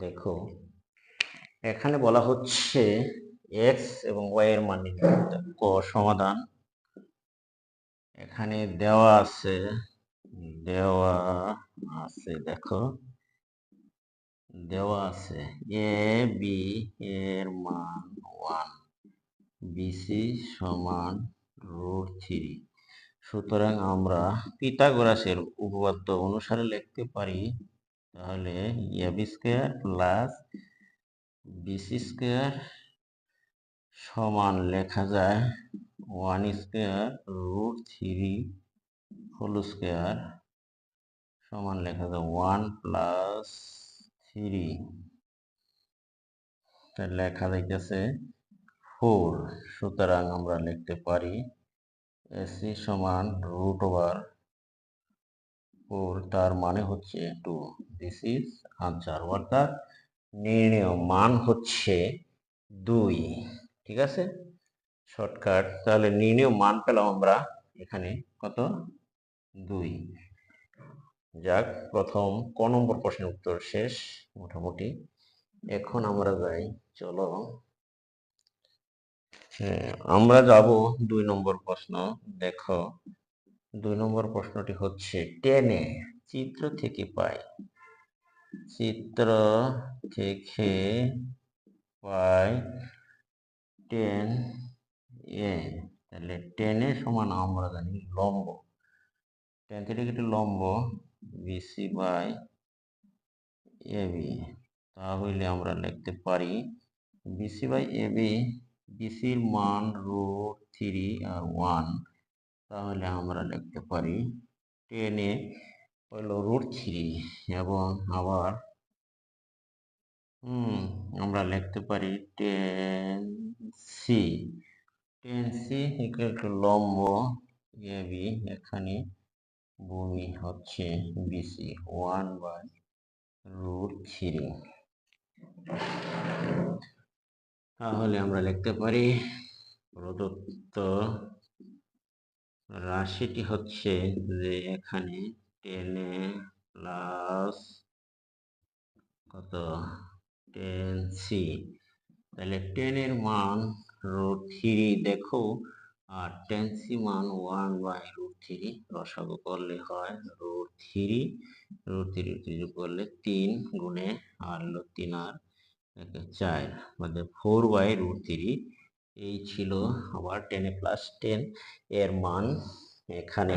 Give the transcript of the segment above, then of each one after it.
দেখো, এখানে বলা হচ্ছে এক্স এবং ওয়াই এর মান। ক সমাধান এখানে দেওয়া আছে দেওয়া আছে, দেখো, দেওয়া আছে এ বি এর মান ওয়ান বিসি সমান রুট থ্রি সুতরাং আমরা পিথাগোরাসের উপপাদ্য অনুসারে লিখতে পারি তাহলে A square plus BC square সমান লেখা যায় one square root three whole square সমান লেখা যায় ওয়ান প্লাস থ্রি লেখা যাইতেছে ফোর সুতরাং আমরা লিখতে পারি এসি সমান রুট ওভার ফোর তার মানে হচ্ছে টু দিস ইজ আনসার অর্থাৎ নির্ণয় মান হচ্ছে দুই ঠিক আছে? শর্টকাট তাহলে নির্ণয় মান পেলাম আমরা এখানে কত? দুই। যাক প্রথম ক নম্বর প্রশ্নের উত্তর শেষ মোটামুটি। এখন আমরা যাই চলো। হ্যাঁ, আমরা যাব দুই নম্বর প্রশ্ন দেখো। দুই নম্বর প্রশ্নটি হচ্ছে, টেনে চিত্র থেকে পাই। চিত্র থেকে পাই টেন এ। তাহলে টেনে সমান আমরা জানি লম্ব। টেন থেকে একটি লম্ব, বিসি বাই এ বি। তাহলে আমরা লিখতে পারি বিসি বাই এ বি, বিসির মান রুট থ্রি আর ওয়ান। তাহলে আমরা লিখতে পারি টেনে হলো রুট থ্রি এবং আবার, হুম, আমরা লিখতে পারি tan C. Tan C equal to লম্ব এবি এখানে ভূমি হচ্ছে BC one by root three তাহলে আমরা লিখতে পারি প্রদত্ত রাশিটি হচ্ছে যে এখানে টেনে প্লাস কত? টেন সি তাহলে টেনের মান রুট থ্রি দেখো, আর টেন সি মান ওয়ান বাই রুট থ্রি রসাগু করলে হয় root three root three three করলে তিন গুণে আর তিন আর চার মানে ফোর বাই রুট থ্রি এই ছিল আবার টেনে প্লাস টেন এর মান। এখানে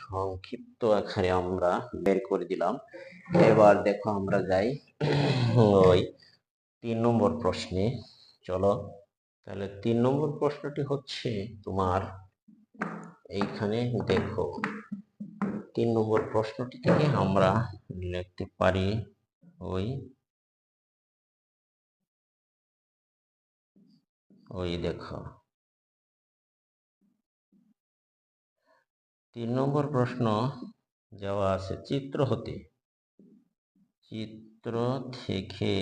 সংক্ষিপ্ত আকারে আমরা বের করে দিলাম। এবার দেখো আমরা যাই ওই তিন নম্বর প্রশ্নে। চলো, তাহলে তিন নম্বর প্রশ্নটি হচ্ছে তোমার এইখানে দেখো। তিন নম্বর প্রশ্নটি থেকে আমরা লিখতে পারি ওই ওই দেখো। তিন নম্বর প্রশ্ন দেওয়া আছে, চিত্র হতে। চিত্র থেকে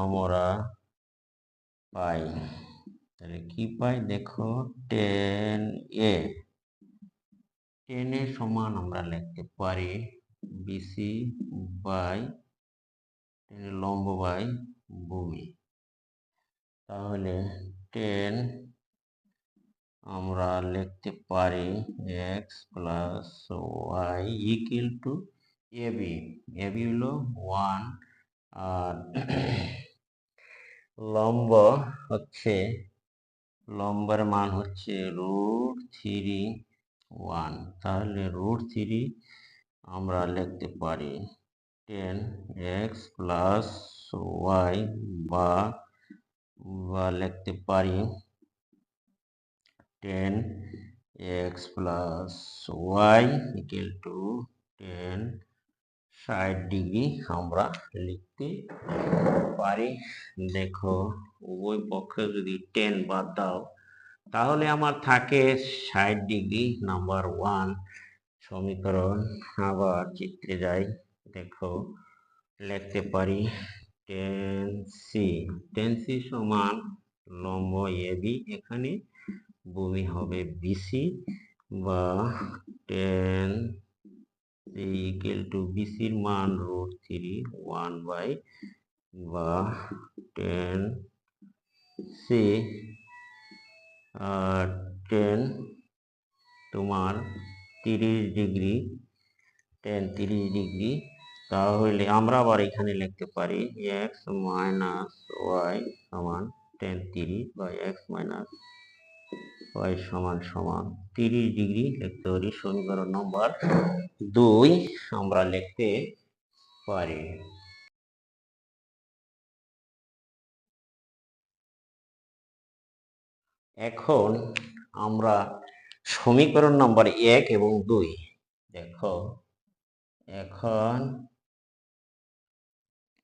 আমরা পাই। তাহলে কি পাই? দেখো টেন এ টেন সমান আমরা লিখতে পারি বিসি বাই টেন লম্ব বাই ভূমি। তাহলে টেন আমরা লিখতে পারি X plus Y equal to AB AB হলো ওয়ান আর লম্ব হচ্ছে, লম্বের মান হচ্ছে রুট থ্রি ওয়ান তাহলে রুট থ্রি আমরা লিখতে পারি টেন এক্স প্লাস ওয়াই বা বা লিখতে পারি tan X plus Y equal to tan ষাট ডিগ্রি আমরা লিখতে পারি। দেখো, উভয় পক্ষে যদি টেন বাদ দাও, তাহলে আমার থাকে ষাট ডিগ্রি নাম্বার ওয়ান সমীকরণ। আবার চিত্রে যাই, দেখো, লিখতে পারি টেন সি সি সমান লম্ব এবি এখানে ভূমি হবে বিসি বা টেন ইকুয়াল টু বিসির মান রুট থ্রি ওয়ান বাই বা টেন সি টেন তোমার তিরিশ ডিগ্রি টেন তিরিশ ডিগ্রি তাহলে আমরা আবার এখানে লিখতে পারি এক্স মাইনাস ওয়াই সমান টেন তিরিশ বা এক্স মাইনাস ওয়াই সমান সমান তিরিশ ডিগ্রি লিখতে পারি সমীকরণ নম্বর দুই আমরা লিখতে পারি। এখন আমরা সমীকরণ নম্বর এক এবং দুই, দেখো, এখন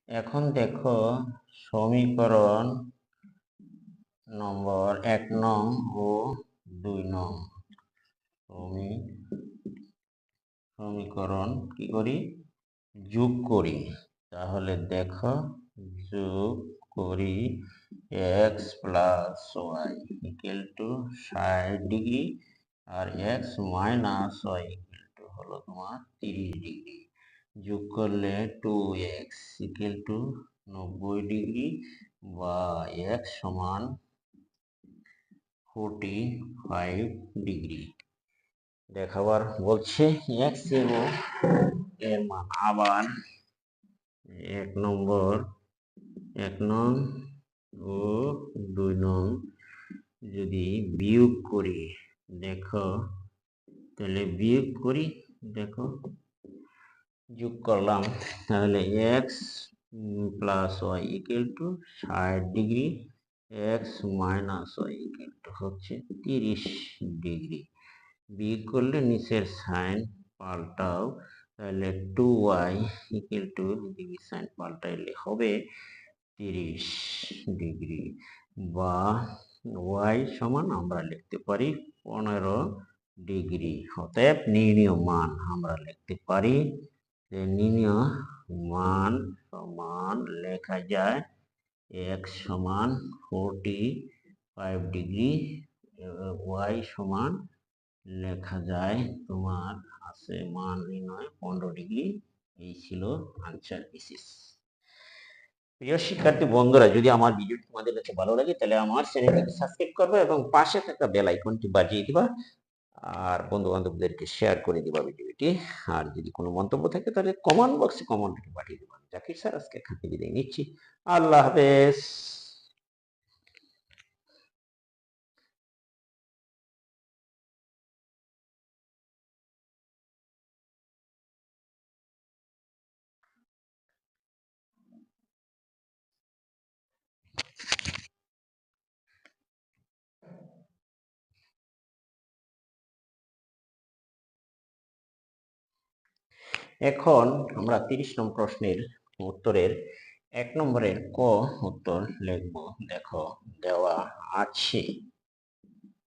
এখন দেখো সমীকরণ নম্বর এক নং ও দুই নং। সমী সমীকরণ কি করি? যোগ করি। তাহলে দেখো, যোগ করি x plus y equal to ষাট degree R x minus y equal to হলো তোমার তিরিশ ডিগ্রি যোগ করলে টু এক্স ইকুয়াল টু নব্বই ডিগ্রি বা এক্স সমান ফোরটি ফাইভ ডিগ্রি দেখাবার বলছে এক্স এবং এর মান। আবার এক নম্বর, এক নং ও দুই নং যদি বিয়োগ করি, দেখো, তাহলে বিয়োগ করি, দেখো যোগ করলাম, তাহলে x plus y equal to ষাট degree x minus y equal to হচ্ছে তিরিশ ডিগ্রি বিয়োগ করলে নিচের সাইন পাল্টাও, তাহলে two y equal to degree sign পাল্টাইলে হবে তিরিশ ডিগ্রি বা ওয়াই সমান আমরা লিখতে পারি পনেরো ডিগ্রি অতএব নির্ণীয় মান আমরা লিখতে পারি যে নির্ণীয় মান সমান লেখা যায় এক্স সমান ফোরটি ফাইভ ডিগ্রি ওয়াই সমান লেখা যায় তোমার আছে মান নির্ণয় পনেরো ডিগ্রি এই ছিল আনসার বিসিস প্রিয় শিক্ষার্থী বন্ধুরা, যদি আমার ভিডিওটি তোমাদের কাছে ভালো লাগে, তাহলে আমার চ্যানেলটিকে সাবস্ক্রাইব করবে এবং পাশে থাকা বেল আইকনটি বাজিয়ে দিবা। আর বন্ধু বান্ধবদেরকে শেয়ার করে দিবা ভিডিওটি আর যদি কোনো মন্তব্য থাকে, তাহলে কমেন্ট বক্সে কমেন্ট পাঠিয়ে দেবেন জাকির স্যার আজকে এখান থেকে বিদায় নিচ্ছি। আল্লাহ হাফেজ। এখন আমরা তিরিশ নম্বর প্রশ্নের উত্তরের এক নম্বরের ক উত্তর লিখব। দেখো, দেওয়া আছে।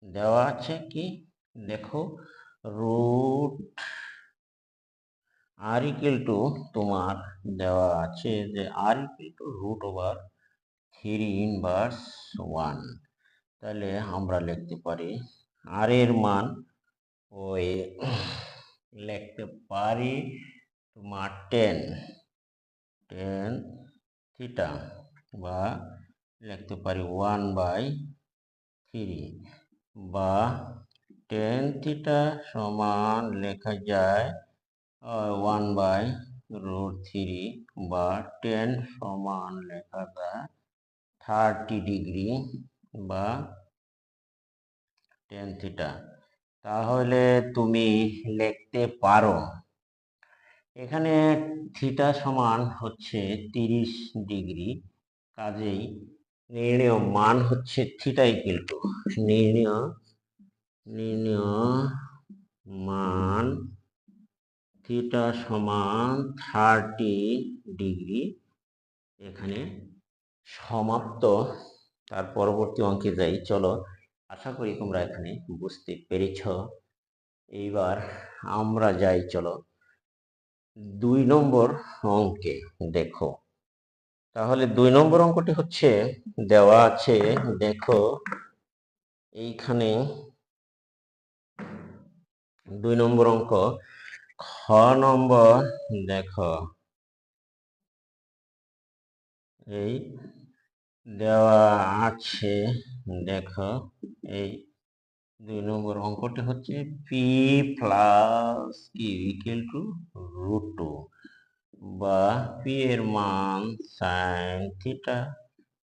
দেওয়া আছে কি? দেখো রুট আর ইকুয়াল টু তোমার দেওয়া আছে যে আর equal to root over three inverse one তাহলে আমরা লিখতে পারি আর এর মান ওই লিখতে পারি তোমার টেন টেন থিটা বা লিখতে পারি ওয়ান বাই থ্রি বা টেন থিটা সমান লেখা যায় ওয়ান বাই রুট থ্রি বা টেন সমান লেখা যায় থার্টি ডিগ্রি বা টেন থিটা তাহলে তুমি লিখতে পারো এখানে থিটা সমান হচ্ছে তিরিশ ডিগ্রি, কাজেই নির্ণয় মান হচ্ছে থিটা ইকুয়াল টু নির্ণয় নির্ণয় মান থিটা সমান থার্টি ডিগ্রি। এখানে সমাপ্ত, তার পরবর্তী অঙ্কে যাই, চলো আশা করি তোমরা এখানে বুঝতে পেরেছ। এইবার আমরা যাই, চলো দুই নম্বর অঙ্কে দেখো। তাহলে দুই নম্বর অঙ্কটি হচ্ছে, দেওয়া আছে, দেখো, এইখানে দুই নম্বর অঙ্ক, খ নম্বর, দেখো, এই দেওয়া আছে, দেখো, এই দুই নম্বর অঙ্কটি হচ্ছে p plus q equal to root two বা পি এর মান সাইন থিটা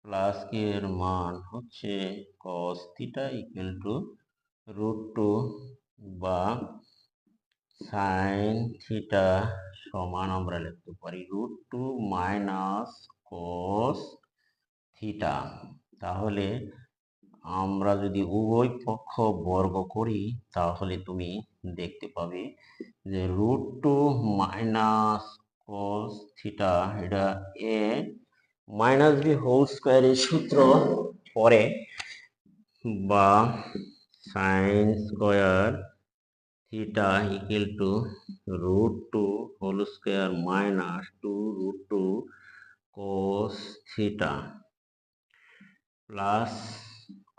প্লাস কিউ এর মান হচ্ছে cos theta equal to root two বা সাইন থিটা সমান আমরা লিখতে পারি root two minus cos theta তাহলে আমরা যদি উভয় পক্ষ বর্গ করি, তাহলে তুমি দেখতে পাবে যে root two minus cos theta এটা এ মাইনাস বি হোল স্কোয়ারের সূত্র পরে বা sine square theta equal to root two whole square minus two root two cos theta plus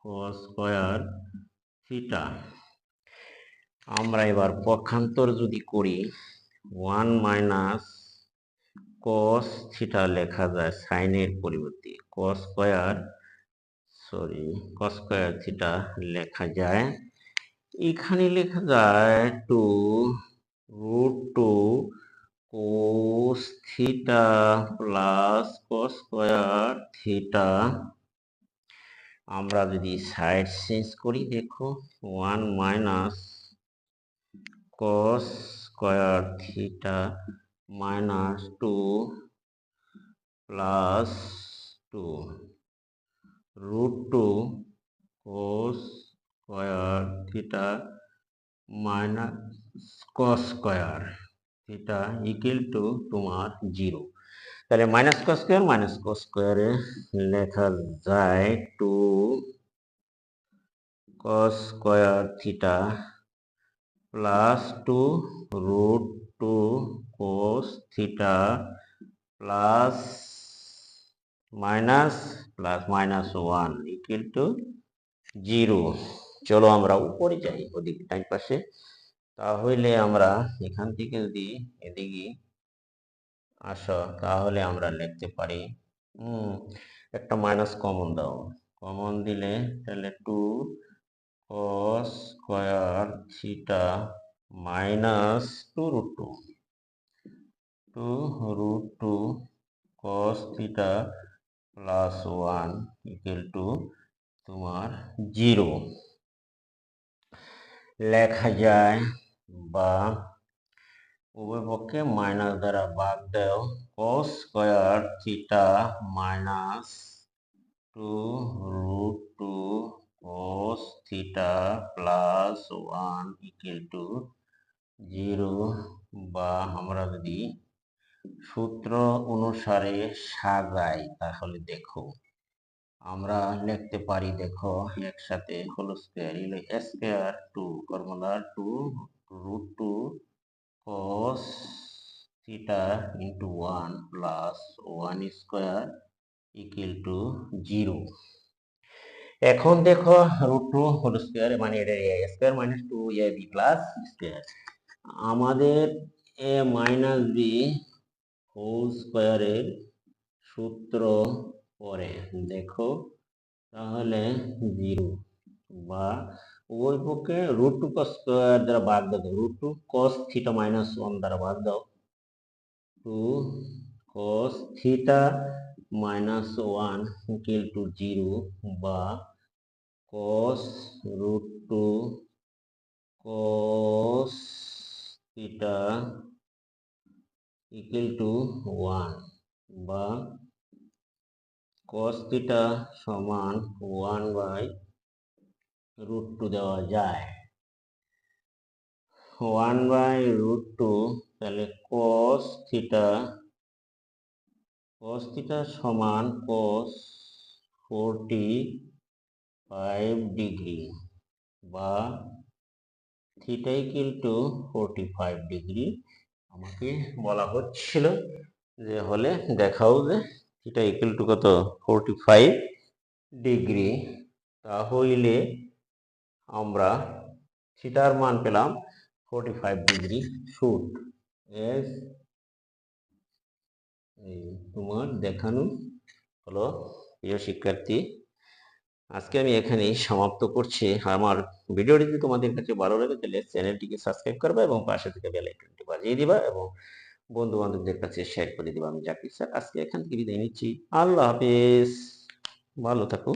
cos square theta আমরা এবার পক্ষান্তর যদি করি ওয়ান মাইনাস কস থিটা লেখা যায় সাইনের পরিবর্তে। Cos square sorry cos square theta লেখা যায়। এখানে লেখা যায় two root two cos theta plus cos square theta আমরা যদি সাইড চেঞ্জ করি, দেখো one minus cos square theta minus two plus two root two cos square theta minus cos square theta equal to তোমার zero তাহলে minus cos square minus cos স্কোয়ারে লেখা যায় two cos square theta plus two root two cos theta plus minus plus minus one equal to zero চলো আমরা উপরে যাই, ওদিক, ডান পাশে। তাহলে আমরা এখান থেকে যদি এদিকে আসো, তাহলে আমরা লিখতে পারি একটা মাইনাস কমন দাও। কমন দিলে তাহলে two cos square theta minus two root two two root two cos theta plus one equal to তোমার জিরো লেখা যায় বা উভয় পক্ষে মাইনাস দ্বারা ভাগ দেও। Cos square theta minus two root two cos theta plus one equal to zero বা আমরা যদি সূত্র অনুসারে সাজাই তাহলে দেখো, আমরা লিখতে পারি দেখো একসাথে whole square square two formula two root two cos theta into 1 plus 1 square equal to 0 এখন দেখো রুট টু হোল স্কোয়ার মানে এটা a square minus two a plus square আমাদের এ মাইনাস বি হোল স্কোয়ারের সূত্র পরে দেখো, তাহলে জিরো বা উভয় পক্ষে রুট টু কস স্কোয়ার দ্বারা ভাগ দাও root two cos theta minus one দ্বারা ভাগ দাও। Two cos theta minus one equal to zero বা cos root two cos theta equal to one বা কস থিটা সমান ওয়ান বাই রুট টু দেওয়া যায় ওয়ান বাই রুট টু তাহলে cos theta cos theta সমান কস ফোরটি ফাইভ ডিগ্রি বা theta equal to forty five degree আমাকে বলা হচ্ছিল যে হলে দেখাও যে থিটা ইকুয়াল টু কত? ফোরটি ফাইভ ডিগ্রি তাহলে আমরা থিটার মান পেলাম ফোরটি ফাইভ ডিগ্রি শুট এস তোমার দেখানো হলো প্রিয় শিক্ষার্থী। আজকে আমি এখানেই সমাপ্ত করছি। আমার ভিডিওটি যদি তোমাদের কাছে ভালো লাগে তাহলে চ্যানেলটিকে সাবস্ক্রাইব করবে এবং পাশে থেকে বেল আইকনটি বাজিয়ে দিবা এবং বন্ধু বান্ধবদের কাছে শেয়ার করে দিবা। আমি জাকির স্যার আজকে এখান থেকে বিদায় নিচ্ছি। আল্লাহ হাফেজ। ভালো থাকো।